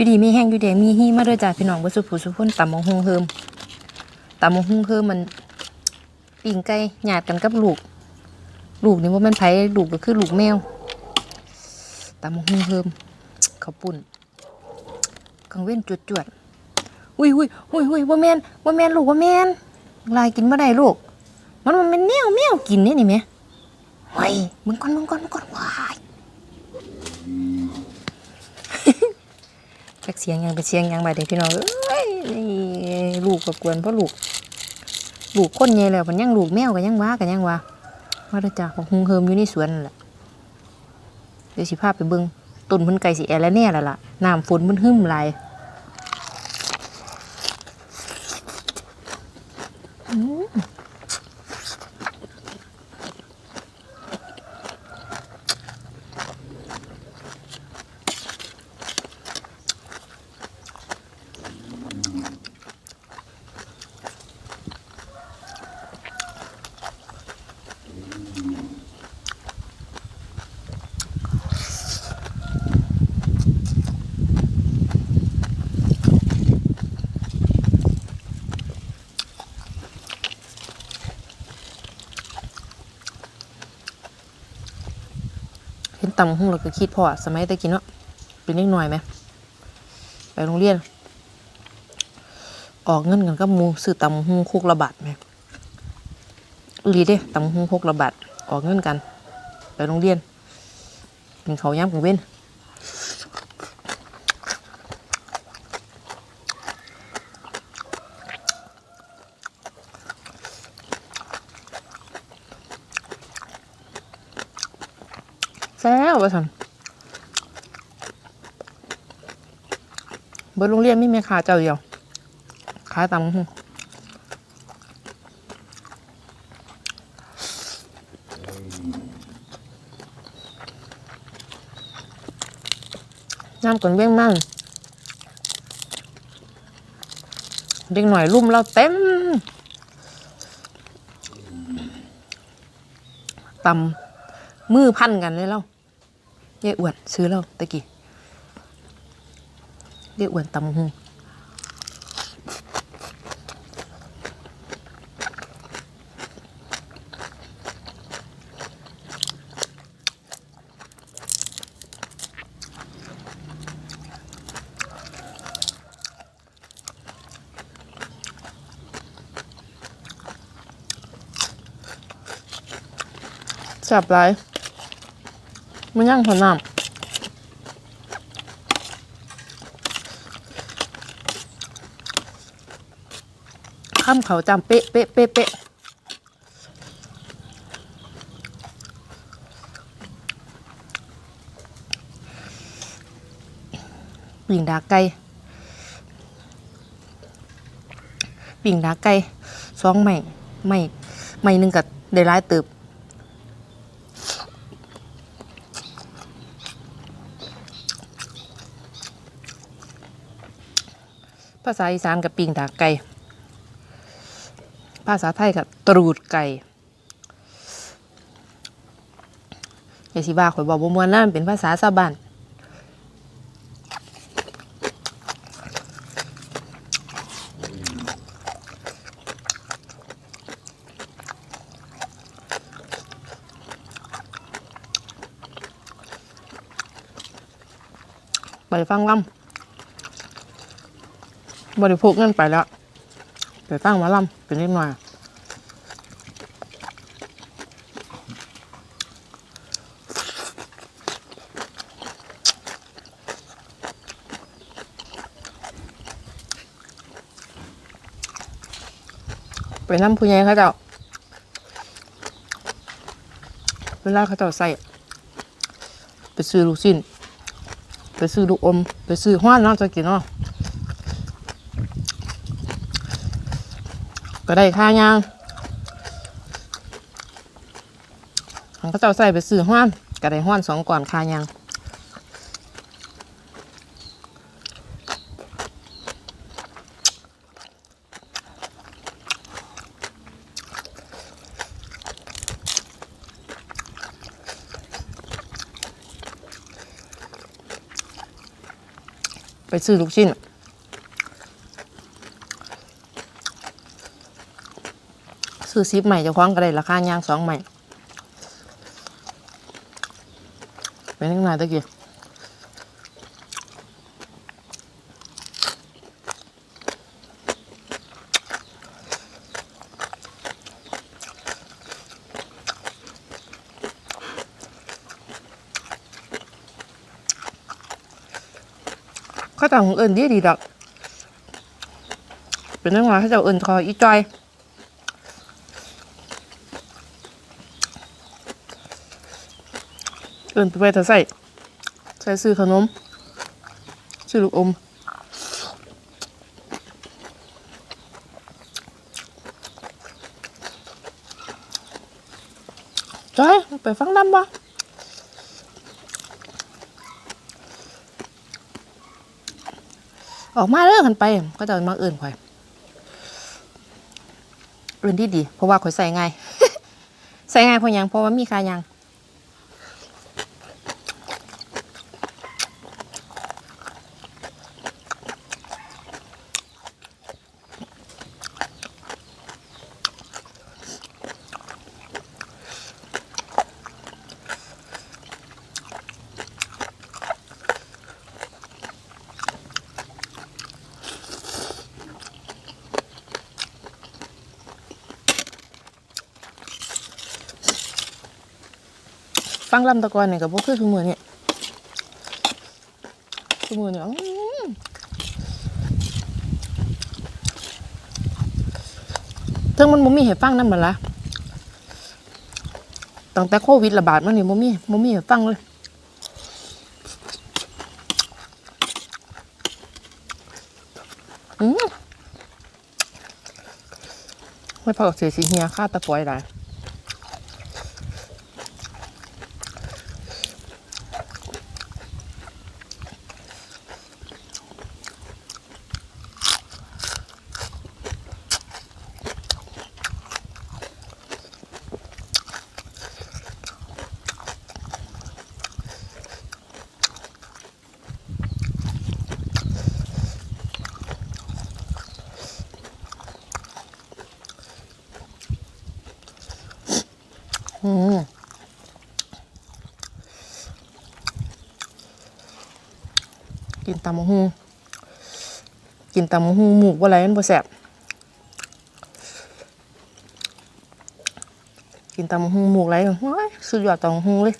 อยู่ดีมีแห้งอยู่แดงมีฮีมาเด้อจ้าพี่น้องบ่สุผู้สุพ้นตำมะฮุงเฮิมตำมะฮุงเฮิมมันปิ่งไก่หยาดกันกับลูก ลูกนี่ว่ามันไผลูกก็คือลูกแมวตำมะฮุงเฮิมข้าวปุ้นกังเว้นจวดจวดๆอุ้ยอุ้ยอุ้ยอุ้ยว่าแมนว่าแมนลูกว่าแมนลายกินบ่ได้ลูก มันมันเป็นแมวแมวกินนี่นี่แหมเฮ้ยมึงก่อนมึงก่อนมึงก่อนว้า จักเสียงยังเป็นเสียงยังบาดเด็กพี่น้องเอ้ยลูกก็กวนเพราะลูก ลูกคนใหญ่แล้วมันยังลูกแมวกันยังว้ากันยังว้ามาด้จ้าของหุงเฮิมอยู่ในสวนแหละเดี๋ยวสิภาพไปเบิ้งต้นมันไก่สิแอแล้วแน่แล้วล่ะน้ำฝนมันหึ่มหลาย ตำหุ้งเราก็คิดพ่อสมัยตะกินเนาะเป็นเล็กหน่อยไหมไปโรงเรียน ออกเงินกันก็มูซื้อตำหุ้งคุกระบาดไหมรีเด้ตำหุ้งคุกระบาดออกเงินกัน ไปโรงเรียนเป็นเขาย้ำกังเว้น ว่าสันเบิดโรงเรียนไม่มีขาเจ้าเดียวขาตำหุ้งน้ำก่อนเว้งมั่งเด็กหน่อยลุ่มเราเต็มตำมือพันกันเลยเรา เย่อ้วนซื้อเราตะกี้เย่อ้วนตำหูจับไร มันย่างขน้ำข้ามเขาจำเป๊ะเป๊ะเป๊ะเป๊ะปิ่งดาไก่ปิ่งดาไก่สองใหม่ใหม่ใหม่หนึ่งกับได้ร้ายเติบาษาอีสานกับปิงดากไก่ ภาษาไทยกับตรูดไก่อย่าสิว่าข่อยบอกบ่มวนนั่นเป็นภาษาชาบ้านไปฟังลำ บริโภคเงินไปแล้วไปตั้งมาลำเป็นนิดหน่อยไปน้ำผู้ใหญ่เขาเจ้าเวลาเขาเจ้าใส่ไปซื้อลูกชิ้นไปซื้อลูกอม ไปซื้อห้านเนาะจะกินเนาะ ก็ได้ค่ายางของเขาเจ้าใส่ไปซื้อห้านก็ได้ห้านสองก่อนค่ายางไปซื้อลูกชิ้น ซื้อซิปใหม่จะคว้าของก็ได้ราคาย่างสองใหม่เป็นยังไงตะกี้เขาต่างเอินดีดีดอก เป็นยังไงเขาจะเอินคออีจอย อินไปแต่ใส่ใส่ซื้อขนม ซื้อลูกอมจอยไปฟังดำบ่ออกมาเรื่องกันไป ก็จะมาเอื่นข่อยเอื่นที่ดี เพราะว่าข่อยใส่ง่าย ใส่ง่ายเพราะยังเพราะว่ามีคายาง ฟังลำตะกอนเนี่ยกับพวกคือทุกมือเนี่ยทุกมือเนี่ยอื้อถึงมันบ่มีให้ฟังนั่นหมันละตั้งแต่โควิดระบาดมานี่บ่มีบ่มีให้ฟังเลยอืมไม่พอกับเสียสีเฮียค่าตะปอยได้ กินตำมะฮุงกินตำมะฮุงหมูกว่าไรมันบ่แสบกินตำมะฮุงหมูกไรโอ้ยสุดยอดตำมะฮุงเลย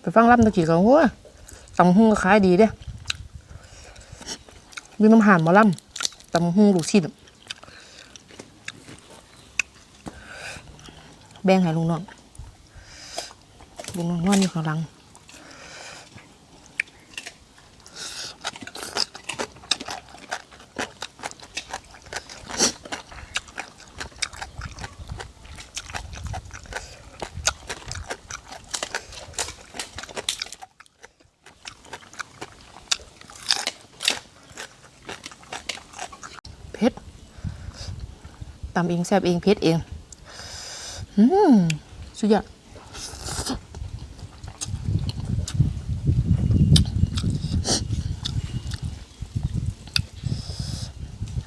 ไปฟังรับตะกี้ก็โอ้ยตำมะฮุงก็ขายดีเด้มีน้ำหานมาล่ำตำมะฮุงลูกชิ้นแบ่งให้ลุงน้อง ลุงน้องนอนอยู่ข้างหลังเผ็ดตำเองแซ่บเองเผ็ดเอง อืมสุดยอด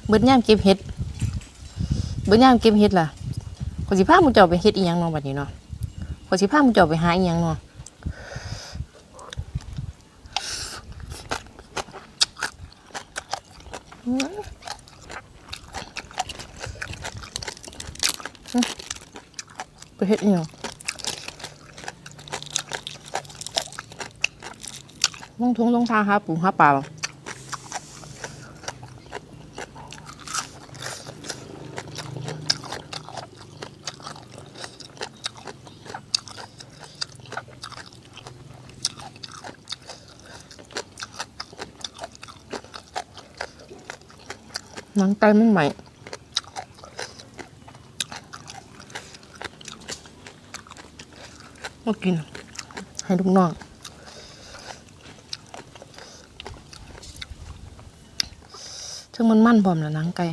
เบิดย่ามเก็บเห็ด เบิดย่ามเก็บเห็ดล่ะขอสิพามึงเจ้าไปเฮ็ดอีหยังเนาะบัดนี้เนาะขอสิพามึงเจ้าไปหาอีหยังเนาะอืมไปเฮ็ดอีหยังลงทงลงทางหาปูหาปลา หนังไก่มันใหม่มากิน ให้ลูกน้องถึงมันมั่นพร้อมแล้วหนังไก่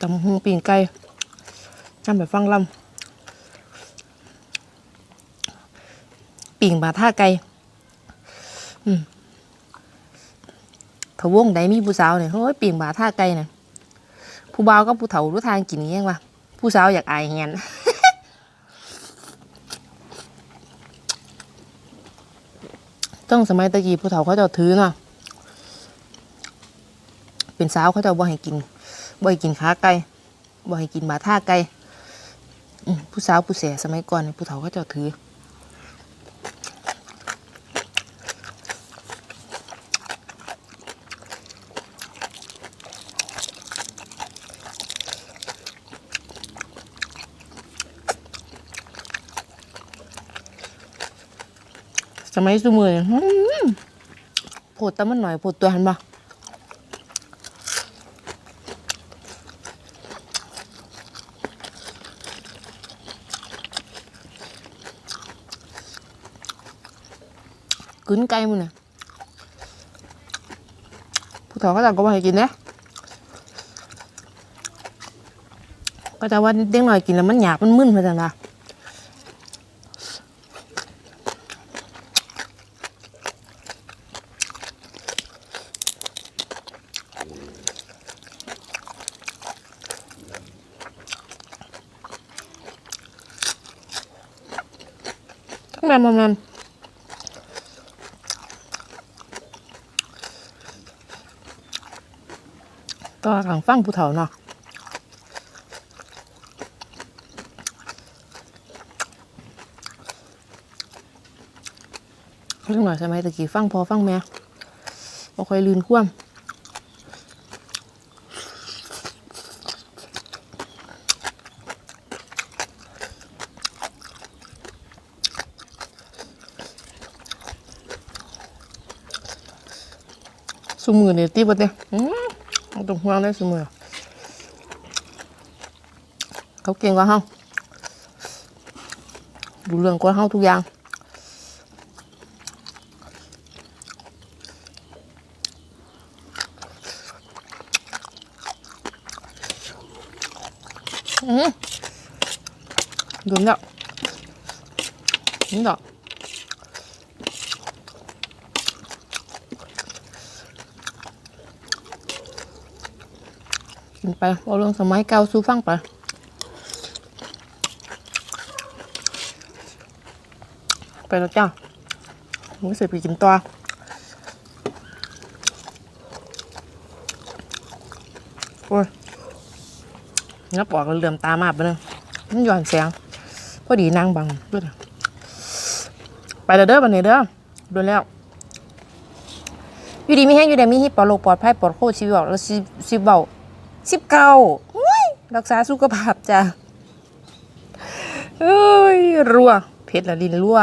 ตำหูปีนไก่ทำแบบฟังลำปิ่งบาท่าไก่อืมถ้าวงใดมีผู้สาวเนี่ยโอ้ยปิ่งบาท่าไก่เนี่ยผู้บ่าวกับผู้เฒ่ารู้ทางกินยังวะผู้สาวอยากอายเงี้ยต้องสมัยตะกี้ผู้เฒ่าเขาจะถือเนาะเป็นสาวเขาจะบ่ให้กิน บ่ให้กินขาไก่บ่ให้กินบาท่าไก่ผู้สาวผู้แสสมัยก่อนผู้เฒ่าเขาจะถือสมัยสมือโผดแต่มันหน่อยโผดตัวหันบ่ กึนไก่มึงน่ะผู้เฒ่าเขาจะก็บ่ให้กินนะก็จะว่าเด็กหน่อยกินแล้วมันหยาบมันมึนเหมือนกันล่ะทั้งนั้นมัน นั้นก็ขังฟังผู้เฒ่าเนาะเรื่องหน่อยสมัยตะกี้ฟังพอฟังแม่บ่ค่อยลืนคว่ำสุมือเนี่ยตีบดเนี่ย อื้อเอาตรงห่วงได้สุมือเขาเก่งกว่าเฮาดูเรื่องกว่าเฮาทุกอย่างอืมดูแล้วนี่ดอก กินไปเอาเรื่องสมัยเก่าสู้ฟังไปไปแล้วจ้ามึงเสร็จไปกินตัวโอ้ยงับออกเลื่อมตามาไปเลยมันหย่อนแสงพอดีนางบังเพื่อนไปแล้วเด้อบันนี้เด้อโดนแล้ว อยู่ดีมีแห้งอยู่ดีมีฮิปปอดโรคปลอดภัยปลอดโควิดสิบบอกแล้วสิสิบเบา สิบเก้ารักษาสุขภาพจ้ะเอ้ย รัวเผ็ดละลินรัว